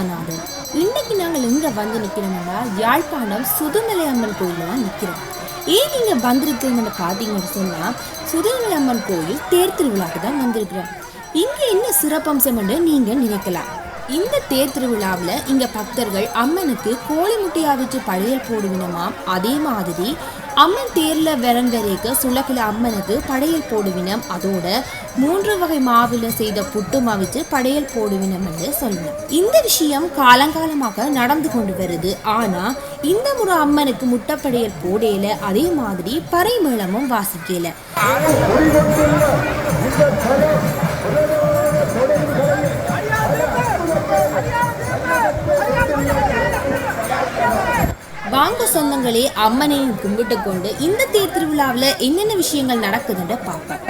வணக்கம் இன்னைக்கு நாங்கள் இங்க வந்து நிக்கிறோம்னா யாழ்ப்பாணம் சுதுமலை அம்மன் கோயில தான் நிக்கிறோம். ஏன் நீங்க வந்திருக்கீங்கன்னு பார்த்தீங்கன்னு சொன்னா சுதுமலை அம்மன் கோயில் தேர் திருவிழாக்கு தான் வந்திருக்கிறோம். இங்க என்ன சிறப்பம்சம் என்று நீங்க நினைக்கலாம். இந்த தேர் திருவிழாவில் இங்க பக்தர்கள் அம்மனுக்கு கோழி முட்டையா வச்சு படையல் போடுவினமாம். அதே மாதிரி அம்மன் தேர்ல விரங்கரைக்க சுளக்கில அம்மனுக்கு படையல் போடுவினம். அதோட மூன்று வகை மாவில செய்த புட்டு மாவிச்சு படையல் போடுவினம் என்று சொல்லணும் இந்த விஷயம் காலங்காலமாக நடந்து கொண்டு வருது. ஆனா இந்த முறை அம்மனுக்கு முட்டைப்படையல் போடையில அதே மாதிரி பறை மேளமும் வாசிக்கல. சொந்தங்களே அம்மனையும் கும்பிட்டு கொண்டு இந்த தேர் திருவிழாவில் என்னென்ன விஷயங்கள் நடக்குதுன்னு பார்ப்பேன்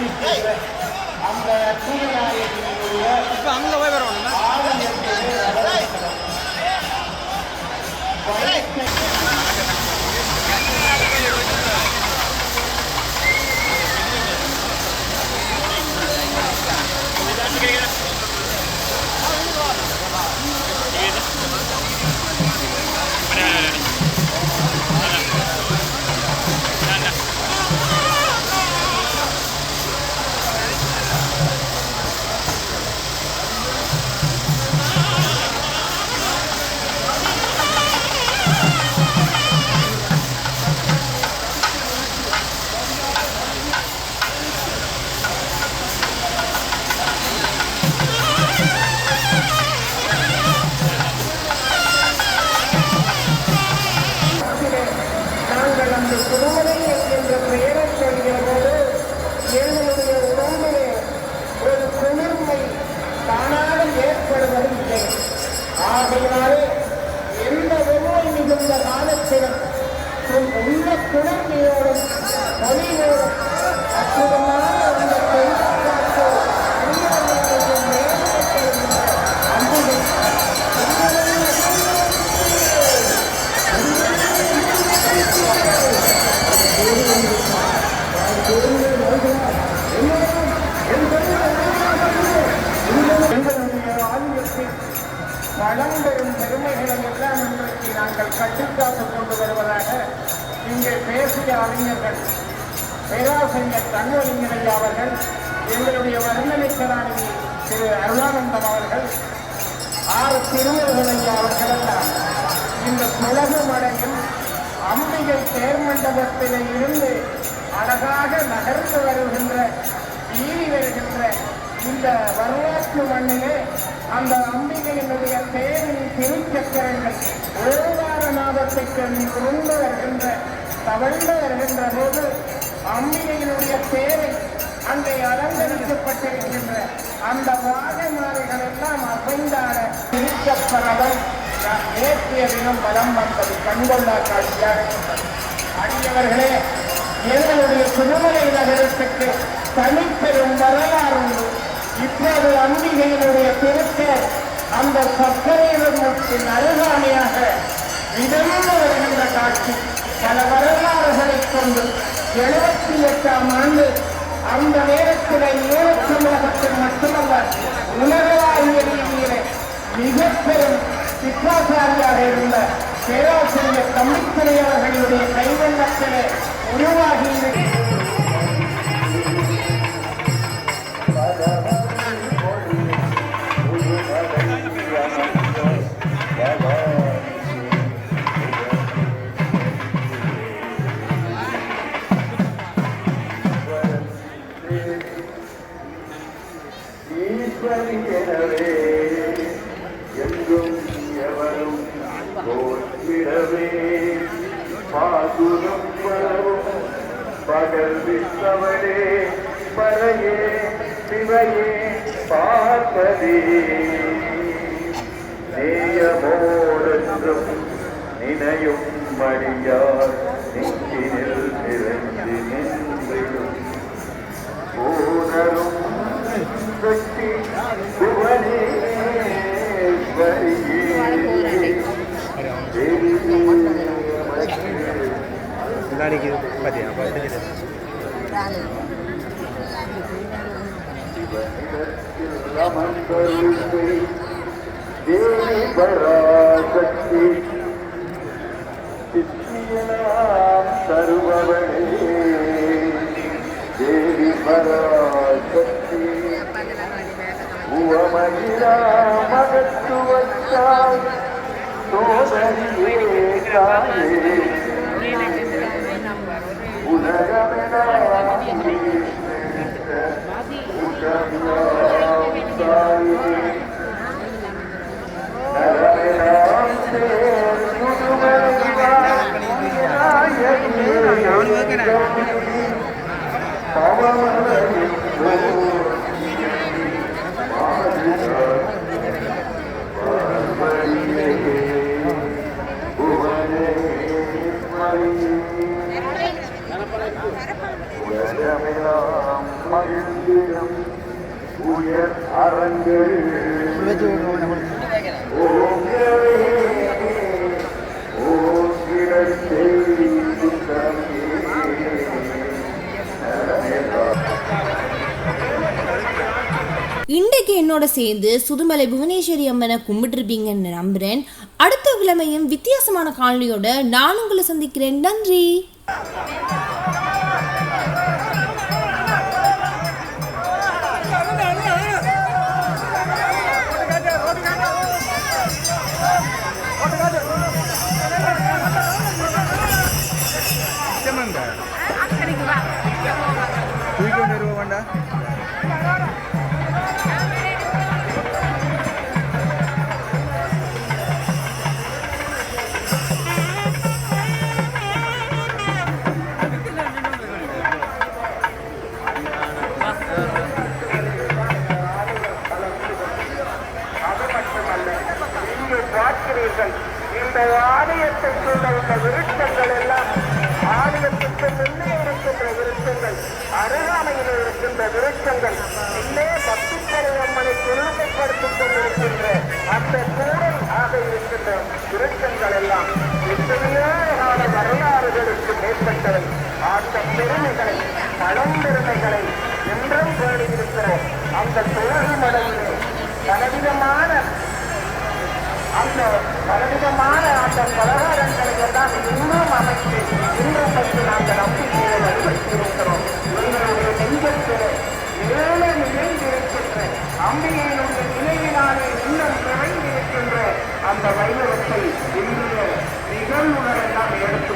இந்த அந்த சூரியநாயகனுடைய இப்ப அங்க போய் வரணும் பழம்பெரும் பெருமைகளை எல்லாம் இன்றைக்கு நாங்கள் கட்டிக்காத்துக் கொண்டு வருவதாக இங்கே பேசிய அறிஞர்கள் பேராசிரியர் தன்வலிங்கரையா அவர்கள் எங்களுடைய வர்ணனைக்கராணி திரு அருளானந்தம் அவர்கள் ஆறு திருமுருகனையா அவர்களெல்லாம் இந்த குழகு மடையில் அம்பிகை தேர்மண்டபத்திலே இருந்து அழகாக நகர்ந்து வருகின்ற வீதி வருகின்ற இந்த வரலாற்று மண்ணிலே அந்த அம்பிகையினுடைய தேரின் திருச்சக்கரங்கள் ஓவார நாதத்தை சொல்லி உருண்டு வருகின்ற தவழ்ந்து வருகின்ற போது அம்பிகையினுடைய தேரை அங்கே அலங்கரிக்கப்பட்டிருக்கின்ற அந்த வாகமாறுகள் எல்லாம் அசைந்தார திருச்சப்பரதம் நேற்றைய தினம் பலம் வந்தது கண்கொள்ளா காட்சியாக அடியவர்களே எங்களுடைய திருமலை நகரத்துக்கு தனிப்பெரும் வரலாறு உண்டு. இப்போது அம்பிகையினுடைய திருத்தேர் அந்த சக்கரையின் அருகாமையாக விதந்து வருகின்ற காட்சி. பல வரலாறுகளைக் கொண்டு எழுபத்தி எட்டாம் ஆண்டு அந்த நேரத்தில் ஈழத் தமிழகத்தில் மட்டுமல்ல உலகளாவிய ரீதியிலே மிக பெரும் சித்தாசாரியாக இருந்த பேராசிரியர் தம்பித்துறை அவர்களுடைய கைவண்ணத்திலே உருவாகி தோற்றிடவே பாதுரம் வரவும் பகல் விட்டவனே பறையே சிவையே பார்ப்பதே நேயமோடென்றும் நினையும் மடியார் நெஞ்சினில் நிறைந்து நின்றிடும். பூனரும் சக்தி முன்னாடிக்கு பார்த்தியா பார்த்துக்கிட்டு தேவி பராசக்தி சித்தியனாம் தருபவனே தேவி பராசக்தி உவமகிழா மகத்துவத்தால் சோதரியே தாயே என்னோட சேர்ந்து சுதுமலை புவனேஸ்வரி அம்மனை கும்பிட்டுருப்பீங்கன்னு நம்புறேன். அடுத்த கிழமையும் வித்தியாசமான காலனியோட நான் உங்களை சந்திக்கிறேன். நன்றி. அருகாமையில் இருக்கின்ற விருட்சங்கள் இன்னே பக்திக்கரை அம்மனை துரிதப்படுத்திக் கொண்டிருக்கின்ற அந்த கூடல் ஆக இருக்கின்ற விருட்சங்கள் எல்லாம் எத்தனையோ கால வரலாறுகளுக்கு மேற்பட்டவை. அந்த பெருமைகளை பழம்பெருமைகளை என்றும் பேணியிருக்கிற அந்த தொழுகி மலையிலே பலவிதமான அந்த பலவிதமான அந்த பலகாரங்களை எல்லாம் இன்னும் அமைத்து இன்னும் பற்றி நாங்கள் நம்பிக்கையை வலுப்படுத்தி ஏழு நிலை இருக்கின்ற அம்பிகையினுடைய நிலையினாலே இன்னும் நிறைந்திருக்கின்ற அந்த வைரவத்தை இன்றைய நிகழ்வுகள் எல்லாம் எடுத்து